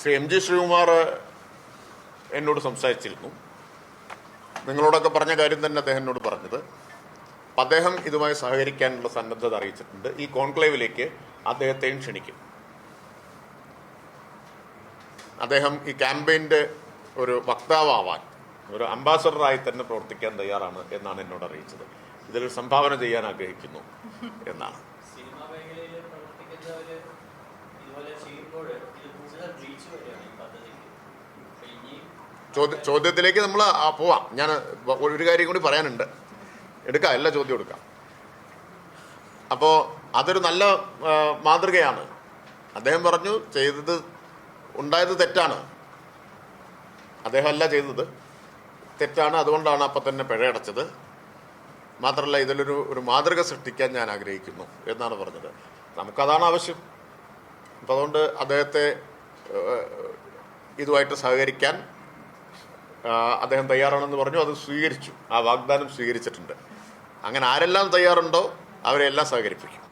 Shri M G Sreekumar എന്നോട് സംസാരിച്ചിരുന്നു. നിങ്ങളോടൊക്കെ പറഞ്ഞ കാര്യം തന്നെ അദ്ദേഹം എന്നോട് പറഞ്ഞത്. അദ്ദേഹം ഇതുമായി സഹകരിക്കാനുള്ള സന്നദ്ധത അറിയിച്ചിട്ടുണ്ട്. ഈ കോൺക്ലേവിലേക്ക് അദ്ദേഹത്തെയും ക്ഷണിക്കും. അദ്ദേഹം ഈ ക്യാമ്പയിന്റെ ഒരു വക്താവാൻ ഒരു അംബാസഡറായി തന്നെ പ്രവർത്തിക്കാൻ തയ്യാറാണ് എന്നാണ് എന്നോട് അറിയിച്ചത്. ഇതിൽ സംഭാവന ചെയ്യാൻ ആഗ്രഹിക്കുന്നു എന്നാണ്. ചോദ്യത്തിലേക്ക് നമ്മൾ പോവാം. ഞാൻ ഒരു കാര്യം കൂടി പറയാനുണ്ട്. എടുക്കാം എല്ലാ ചോദ്യം എടുക്കാം. അപ്പോൾ അതൊരു നല്ല മാതൃകയാണ്. അദ്ദേഹം പറഞ്ഞു ചെയ്തത് ഉണ്ടായത് തെറ്റാണ്. അദ്ദേഹം അല്ല ചെയ്തത്. തെറ്റാണ് അതുകൊണ്ടാണ് അപ്പം തന്നെ പിഴയടച്ചത് മാത്രമല്ല ഇതിലൊരു ഒരു മാതൃക സൃഷ്ടിക്കാൻ ഞാൻ ആഗ്രഹിക്കുന്നു എന്നാണ് പറഞ്ഞത്. നമുക്കതാണ് ആവശ്യം. അപ്പം അതുകൊണ്ട് അദ്ദേഹത്തെ ഇതുമായിട്ട് സഹകരിക്കാൻ അദ്ദേഹം തയ്യാറാണെന്ന് പറഞ്ഞു അത് സ്വീകരിച്ചു. ആ വാഗ്ദാനം സ്വീകരിച്ചിട്ടുണ്ട്. അങ്ങനെ ആരെല്ലാം തയ്യാറുണ്ടോ അവരെല്ലാം സഹകരിപ്പിക്കും.